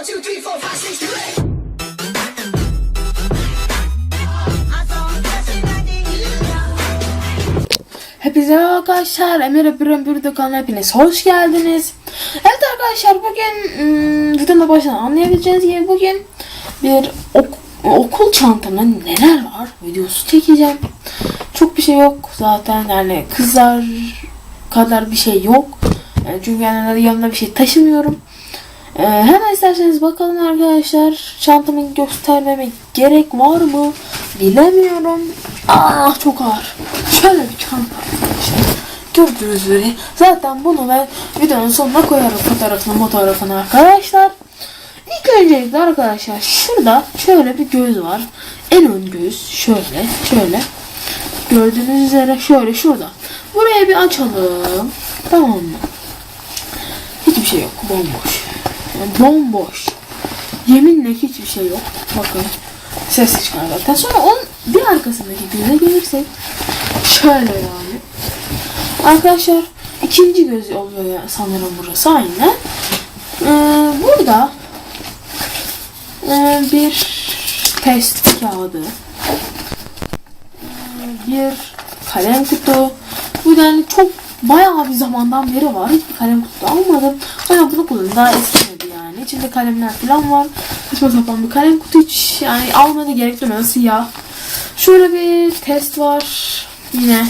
One, two. Hepinize merhaba arkadaşlar. Emir Öpürüm Bürüdü kanalına hepiniz hoş geldiniz. Evet arkadaşlar bugün hmm, videonun başına anlayabileceğiniz gibi bugün bir ok- okul çantamda neler var videosu çekeceğim. Çok bir şey yok zaten yani kızlar kadar bir şey yok. Yani çünkü yani yanımda bir şey taşımıyorum. Ee, hemen isterseniz bakalım arkadaşlar. Çantamı göstermeme gerek var mı? Bilemiyorum. Ah çok ağır. Şöyle bir çanta. Gördüğünüz üzere. Zaten bunu ben videonun sonuna koyarım fotoğrafını fotoğrafını arkadaşlar. İlk öncelikle arkadaşlar şurada şöyle bir göz var. En ön göz şöyle şöyle. Gördüğünüz üzere şöyle şurada. Buraya bir açalım. Tamam mı? Hiçbir şey yok. Bomboş. Yani bomboş. Yeminle hiçbir şey yok. Bakın. Ses çıkar zaten. Sonra onun bir arkasındaki göze gelirsek şöyle yani. Arkadaşlar ikinci göz oluyor ya sanırım burası aynen. Ee, burada ee, bir test kağıdı ee, bir kalem kutu bu yani çok bayağı bir zamandan beri var. Hiçbir kalem kutu almadım. Ama bunu kullandım. Daha yani. İçinde kalemler falan var. Saçma sapan bir kalem kutu hiç yani almaya gerek duymuyor. Siyah. Şöyle bir test var. Yine.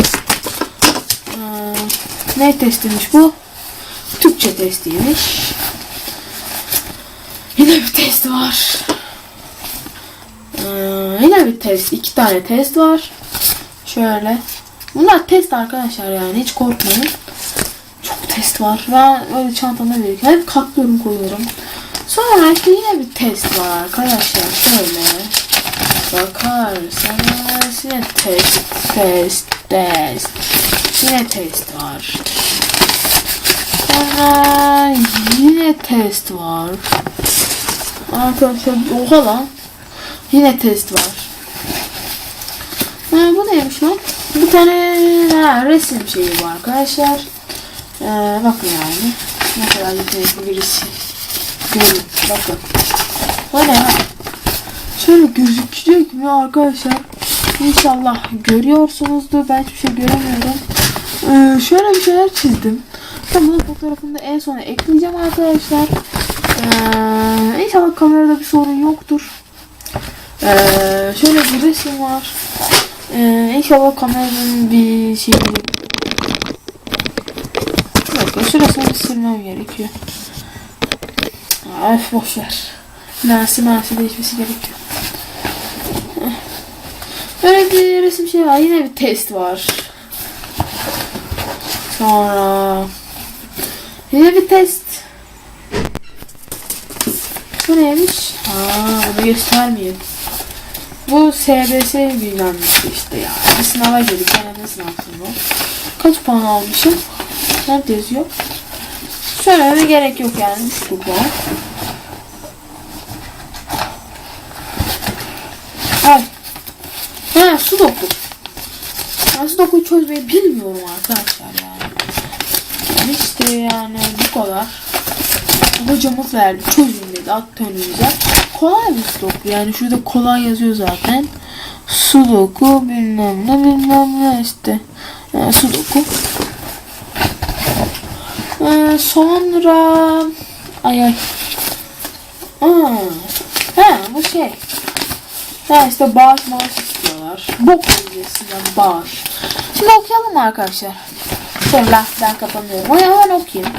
Ee, ne testiymiş bu? Türkçe testiymiş. Yine bir test var. Ee, yine bir test. iki tane test var. Şöyle. Bunlar test arkadaşlar yani hiç korkmayın. Çok test var. Ben öyle çantamda birikiyor. Hep katlıyorum koyuyorum. Sonra işte yine bir test var arkadaşlar. Şöyle. Bakarsanız yine test, test, test. Yine test var. Sonra yine test var. Arkadaşlar oha lan. Yine test var. Ha, bu neymiş lan? Bir tane ha, resim şeyi bu arkadaşlar. Ee, bakın yani. Ne kadar yetenekli birisi. Görün. Bakın. Ya? Şöyle gözükecek mi arkadaşlar? İnşallah görüyorsunuzdur. Ben hiçbir şey göremiyorum. Ee, şöyle bir şeyler çizdim. Ben bunun fotoğrafını da en sona ekleyeceğim arkadaşlar. Ee, inşallah kamerada bir sorun yoktur. Ee, şöyle bir resim var. Ee, inşallah kameranın bir şeyi Yok şurasını silmem gerekiyor. Öf boşver. Nansi mansi değişmesi gerekiyor. Böyle bir resim şey var. Yine bir test var. Sonra yine bir test. Bu neymiş? Aa, bunu göstermeyeyim. Bu SBS bilmem işte ya. Bir sınava girdik. Ben ne sınavsın bu? Kaç puan almışım? Nerede yazıyor? Söylememe gerek yok yani. 3 puan. Ay. Ha sudoku. Ben sudoku'yu çözmeyi bilmiyorum arkadaşlar yani. yani işte yani bu kadar. Hocamız verdi. Çözün dedi. Attı önümüze. Kolay bir sudoku. Yani şurada kolay yazıyor zaten. Sudoku bilmem ne bilmem ne işte. Yani sudoku. Ee, sonra ay ay. Aa, ha bu şey. Ha işte bağış maaş istiyorlar. Bok öncesinden bağış. Şimdi okuyalım mı arkadaşlar? Şöyle ben kapanıyorum. Ay hemen okuyayım.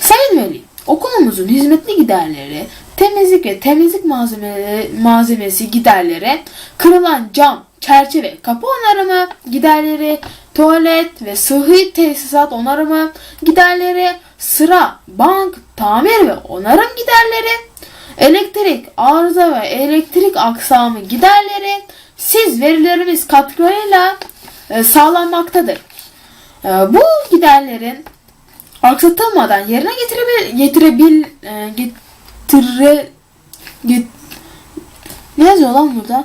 Sayın Veli, okulumuzun hizmetli giderleri, temizlik ve temizlik malzemeleri, malzemesi giderleri, kırılan cam, çerçeve, kapı onarımı giderleri, tuvalet ve sıhhi tesisat onarımı giderleri, sıra, bank, tamir ve onarım giderleri, elektrik, arıza ve elektrik aksamı giderleri siz verilerimiz katkılarıyla e, sağlanmaktadır. E, bu giderlerin aksatılmadan yerine getirebil, getirebil e, getire get, ne yazıyor lan burada?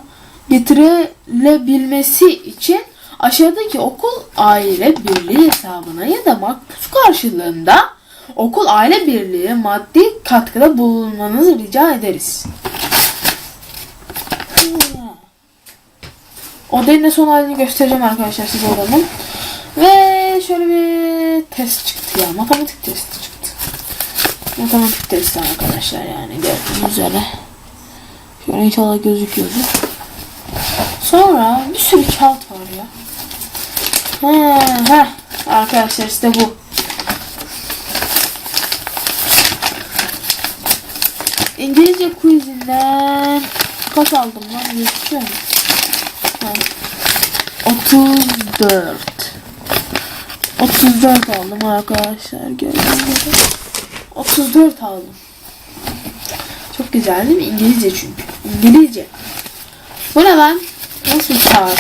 Getirilebilmesi için aşağıdaki okul aile birliği hesabına ya da makbuz karşılığında okul aile birliği maddi katkıda bulunmanızı rica ederiz. Odanın da son halini göstereceğim arkadaşlar size odanın. Ve şöyle bir test çıktı ya. Matematik testi çıktı. Matematik testi arkadaşlar yani gördüğünüz üzere. Şöyle inşallah gözüküyordu. Sonra bir sürü kağıt var ya. He, he. Arkadaşlar işte bu. İngilizce quizinden kaç aldım lan gözüküyor mu? Ha. 34 34 aldım arkadaşlar gördüğünüz gibi 34 aldım Çok güzel değil mi? İngilizce çünkü İngilizce Bu ne lan? Nasıl bir kağıt?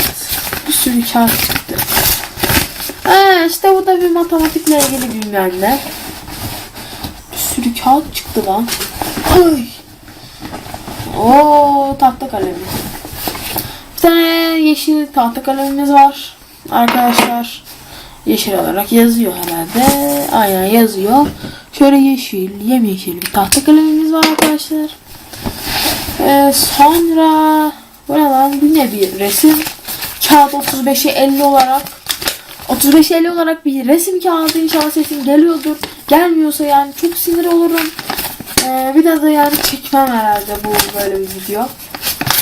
Bir sürü kağıt çıktı Ha işte bu da bir matematikle ilgili bilmem Bir sürü kağıt çıktı lan Ay Oo tahta kalemi bir tane yeşil tahta kalemimiz var. Arkadaşlar yeşil olarak yazıyor herhalde. Aynen yazıyor. Şöyle yeşil, yemyeşil bir tahta kalemimiz var arkadaşlar. Ee, sonra bu ne lan? Yine bir resim. Kağıt 35'e 50 olarak 35'e 50 olarak bir resim kağıdı inşallah sesim geliyordur. Gelmiyorsa yani çok sinir olurum. Ee, bir daha da yani çekmem herhalde bu böyle bir video.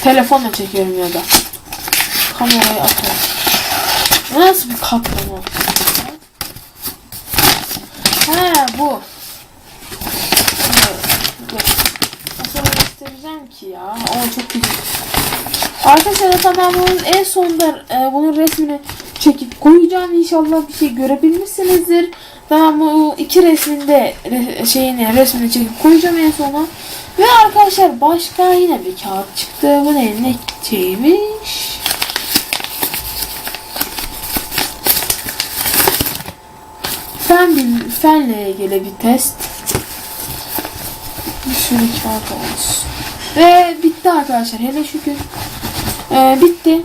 Telefonla çekiyorum ya da. Kamerayı atalım. Bu Nasıl bir kaplama? He bu. Nasıl göstereceğim ki ya? O çok güzel. Arkadaşlar tamam bunun en sonunda e, bunun resmini çekip koyacağım. İnşallah bir şey görebilmişsinizdir. Tamam bu iki resminde re- şeyini resmini çekip koyacağım en sona. Ve arkadaşlar başka yine bir kağıt çıktı. Bu ne ne şeymiş? Fen, bil, fenle ilgili bir test. Bir kağıt olmuş. Ve bitti arkadaşlar. Hele şükür. Ee, bitti.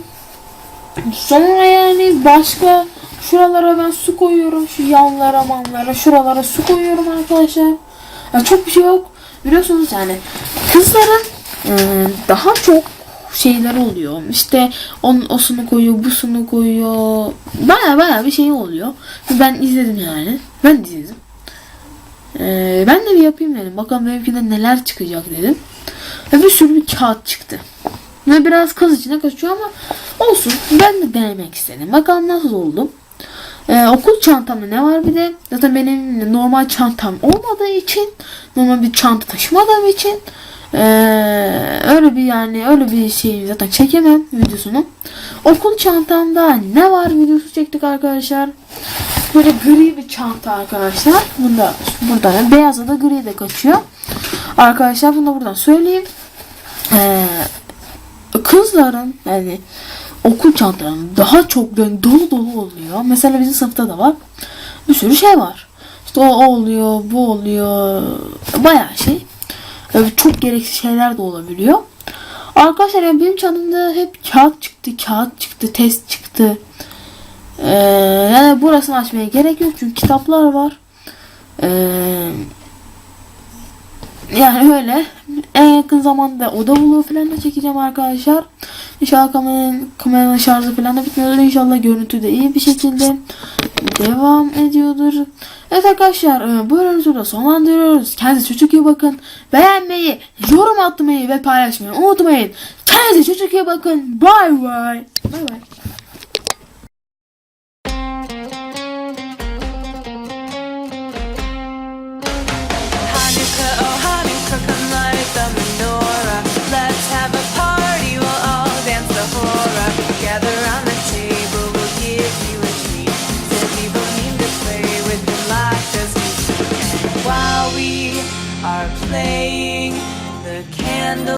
Sonra yani başka şuralara ben su koyuyorum. Şu yanlara manlara şuralara su koyuyorum arkadaşlar. Ya çok bir şey yok. Biliyorsunuz yani kızların e, daha çok şeyler oluyor. İşte onun osunu koyuyor, busunu koyuyor. Baya baya bir şey oluyor. Ben izledim yani. Ben de izledim. Ee, ben de bir yapayım dedim. Bakalım benimkinde neler çıkacak dedim. Ve bir sürü bir kağıt çıktı. Ve biraz kız içine kaçıyor ama olsun. Ben de denemek istedim. Bakalım nasıl oldu. Ee, okul çantamda ne var bir de zaten benim normal çantam olmadığı için normal bir çanta taşımadığım için ee, öyle bir yani öyle bir şey zaten çekemem videosunu. Okul çantamda ne var videosu çektik arkadaşlar. Böyle gri bir çanta arkadaşlar. Bunda buradan beyazda da gri de kaçıyor. Arkadaşlar bunu da buradan söyleyeyim. Ee, kızların yani okul çantalarının daha çok böyle dolu dolu oluyor. Mesela bizim sınıfta da var. Bir sürü şey var. İşte o, oluyor, bu oluyor. Bayağı şey. Böyle çok gereksiz şeyler de olabiliyor. Arkadaşlar yani benim çantamda hep kağıt çıktı, kağıt çıktı, test çıktı. Ee, yani burasını açmaya gerek yok çünkü kitaplar var. Ee, yani öyle. En yakın zamanda oda vlogu falan da çekeceğim arkadaşlar. İnşallah kameranın, kameranın şarjı falan da bitmiyordur. İnşallah görüntü de iyi bir şekilde devam ediyordur. Evet arkadaşlar e, bu bölümümüzü burada sonlandırıyoruz. Kendinize çok iyi bakın. Beğenmeyi, yorum atmayı ve paylaşmayı unutmayın. Kendinize çok iyi bakın. Bye bye. Bye bye.